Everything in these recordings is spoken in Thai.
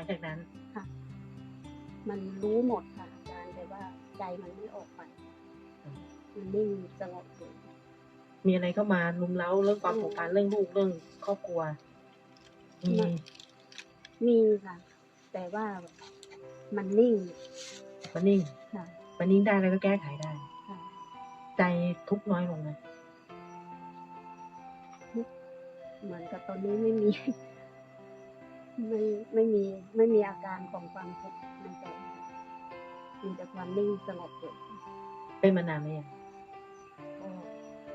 ลังจากนั้นมันรู้หมดค่ะอาจารย์แต่ว่าใจมันไม่ออกไปมันนิ่งสงบอยู่มีอะไรเข้ามาลุมเล้าเรื่องความผูกพันเรื่องลูกเรื่องครอบครัวมีมีค่ะ แต่ว่ามันนิ่ง มันนิ่งค่ะ มันนิ่งได้แล้วก็แก้ไขได้ค่ะใจทุกข์น้อยลงนะเหมือนกับตอนนี้ไม่มี ไม่ไม่มีไม่มีอาการของความทุกข์ในใจมีแต่ความนิ่งสงบอยู่เป็นมานานไหมยังก็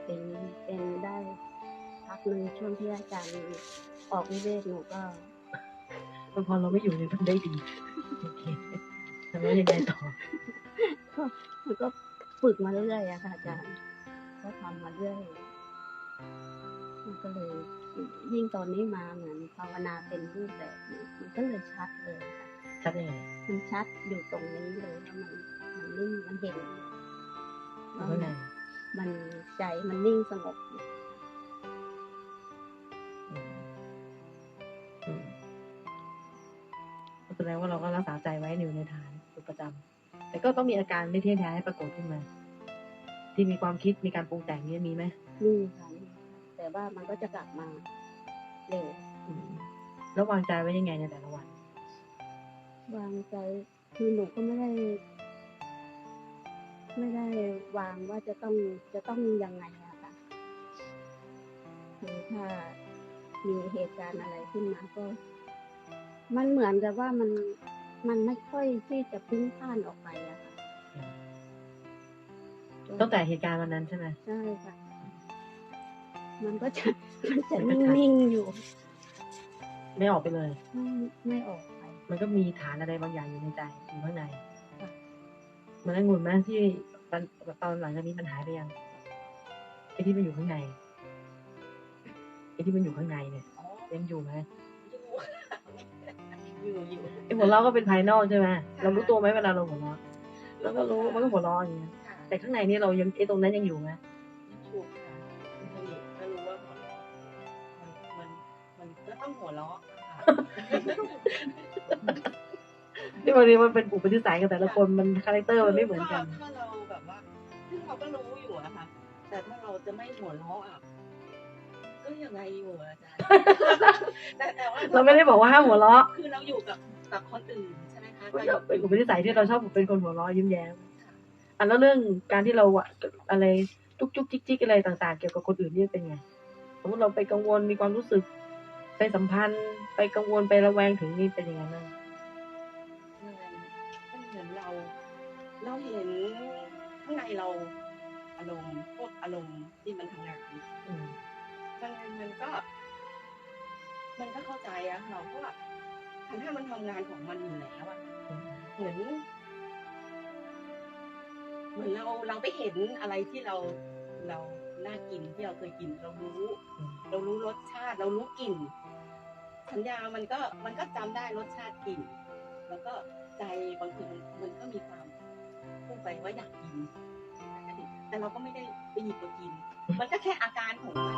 เป็นเป็นได้พักหนึ่งช่วงที่อาจารย์ออกวิเวกหนูก็พอเราไม่อยู่เนี่ยมันได้ดีโอเคแล้วยังไงต่อมันก็ฝึกมาเรื่อยอะค่ะอาจารย์ก็ทำมาเรื่อย มันก็เลยยิ่งตอนนี้มาเหมือนภาวนาเป็นรูปแบบนี้มันก็เลยชัดเลยค่ะชัดยังไงมันชัดอยู่ตรงนี้เลยว่ามันมันนิ่งมันเห็นอยู่ข้างในมันใจมันนิ่งสงบอยู่อืมอืมแสดงว่าเราก็รักษาใจไว้อยู่ในฐานอยู่ประจำแต่ก็ต้องมีอาการไม่เที่ยงแท้ให้ปรากฏขึ้นมา ที่มีความคิดมีการปรุงแต่งเนี่ยมีไหมนี่ค่ะนี่ แต่ว่ามันก็จะกลับมาเร็วอืมแล้ววางใจไว้ยังไงในแต่ละวัน วางใจคือหนูก็ไม่ได้ ไม่ได้วางว่าจะต้องจะต้องยังไงอะค่ะคือถ้ามีเหตุการณ์อะไรขึ้นมาก็ มันเหมือนกับว่ามันมันไม่ค่อยที่จะพลุ้งพล่านออกไปอะค่ะตั้งแต่เหตุการณ์วันนั้นใช่ไหมใช่ค่ะ มันก็จะมันจะนิ่งๆอยู่ ไม่ออกไปเลย ไม่ไม่ออกไป มันก็มีฐานอะไรบางอย่างอยู่ในใจอยู่ข้างในค่ะมันได้งุนไหมที่ตอนตอนหลังจากนี้มันหายไปยังไอ้ที่มันอยู่ข้างในไอ้ที่มันอยู่ข้างในเนี่ยยังอยู่ไหมอยู่อยู่ไอ้หัวเราะก็เป็นภายนอกใช่ไหมเรารู้ตัวไหมเวลาเราหัวเราะเราก็รู้มันก็หัวเราะอย่างเงี้ยค่ะแต่ข้างในนี่เรายังไอ้ตรงนั้นยังอยู่ไหมถูกค่ะ มันมันก็ต้องหัวเราะค่ะที่บางทีมันเป็นอุปนิสัยกันแต่ละคนมันคาแรคเตอร์มันไม่เหมือนกัน ถ้าเราแบบว่าซึ่งเราก็รู้อยู่อะค่ะ แต่ถ้าเราจะไม่หัวเราะอะก็ยังไงอยู่อะอาจารย์แต่แต่ว่าเราไม่ได้บอกว่าห้ามหัวเราะ คือเราอยู่กับกับคนอื่นใช่ไหมคะมันก็เป็นอุปนิสัยที่เราชอบเป็นคนหัวเราะยิ้มแย้มอะแล้วเรื่องการที่เราอะอะไรจุกจุกจิกจิกอะไรต่าง ๆ เกี่ยวกับคนอื่นนี่เป็นไงสมมติเราไปกังวลมีความรู้สึก ไปสัมพันธ์ ไปกังวลไประแวงถึงนี่เป็นยังไงบ้างมันเหมือนเรา เราเห็นข้างในเราอารมณ์พวกอารมณ์ที่มันทำงานอืมมันมันก็ มันก็เข้าใจอะเราก็คันถ้ามันทำงานของมันอยู่แล้วอะอืมเหมือน เหมือนเราเราไปเห็นอะไรที่เราเรา น่ากินที่เราเคยกินเรารู้อืมเรารู้รสชาติ เรารู้กลิ่นสัญญามันก็มันก็จำได้รสชาติกลิ่น แล้วก็ใจบางทีมันมันก็มีความพุ่งไปว่าอยากกิน แต่เราก็ไม่ได้ไปหยิบมากิน มันก็แค่อาการของมัน